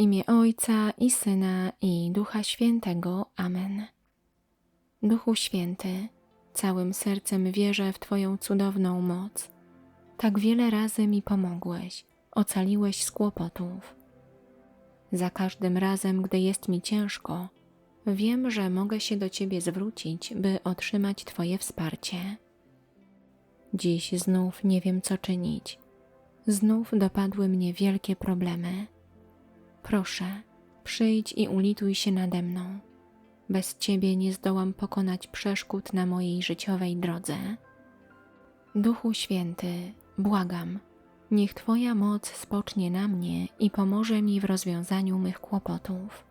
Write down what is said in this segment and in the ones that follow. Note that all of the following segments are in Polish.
imię Ojca i Syna i Ducha Świętego. Amen. Duchu Święty, całym sercem wierzę w Twoją cudowną moc. Tak wiele razy mi pomogłeś, ocaliłeś z kłopotów. Za każdym razem, gdy jest mi ciężko, wiem, że mogę się do Ciebie zwrócić, by otrzymać Twoje wsparcie. Dziś znów nie wiem, co czynić. Znów dopadły mnie wielkie problemy. Proszę, przyjdź i ulituj się nade mną. Bez Ciebie nie zdołam pokonać przeszkód na mojej życiowej drodze. Duchu Święty, błagam, niech Twoja moc spocznie na mnie i pomoże mi w rozwiązaniu mych kłopotów.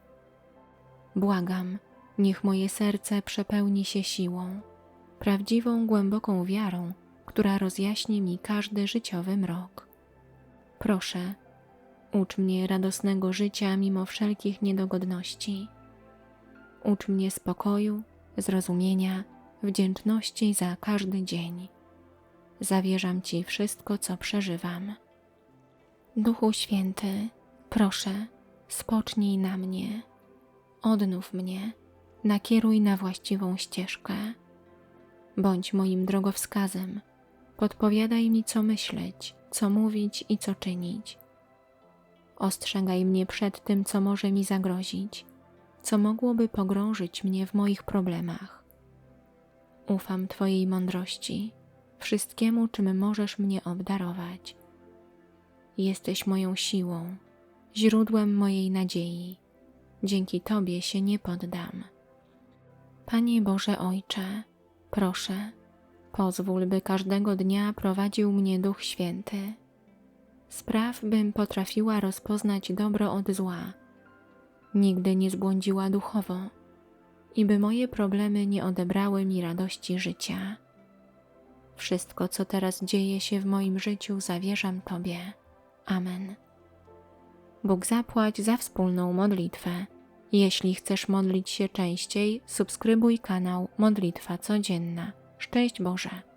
Błagam, niech moje serce przepełni się siłą, prawdziwą, głęboką wiarą, która rozjaśni mi każdy życiowy mrok. Proszę, ucz mnie radosnego życia mimo wszelkich niedogodności. Ucz mnie spokoju, zrozumienia, wdzięczności za każdy dzień. Zawierzam Ci wszystko, co przeżywam. Duchu Święty, proszę, spocznij na mnie, odnów mnie, nakieruj na właściwą ścieżkę. Bądź moim drogowskazem, podpowiadaj mi, co myśleć, co mówić i co czynić. Ostrzegaj mnie przed tym, co może mi zagrozić, co mogłoby pogrążyć mnie w moich problemach. Ufam Twojej mądrości, wszystkiemu, czym możesz mnie obdarować. Jesteś moją siłą, źródłem mojej nadziei. Dzięki Tobie się nie poddam. Panie Boże Ojcze, proszę, pozwól, by każdego dnia prowadził mnie Duch Święty. Spraw, bym potrafiła rozpoznać dobro od zła, nigdy nie zbłądziła duchowo i by moje problemy nie odebrały mi radości życia. Wszystko, co teraz dzieje się w moim życiu, zawierzam Tobie. Amen. Bóg zapłać za wspólną modlitwę. Jeśli chcesz modlić się częściej, subskrybuj kanał Modlitwa Codzienna. Szczęść Boże!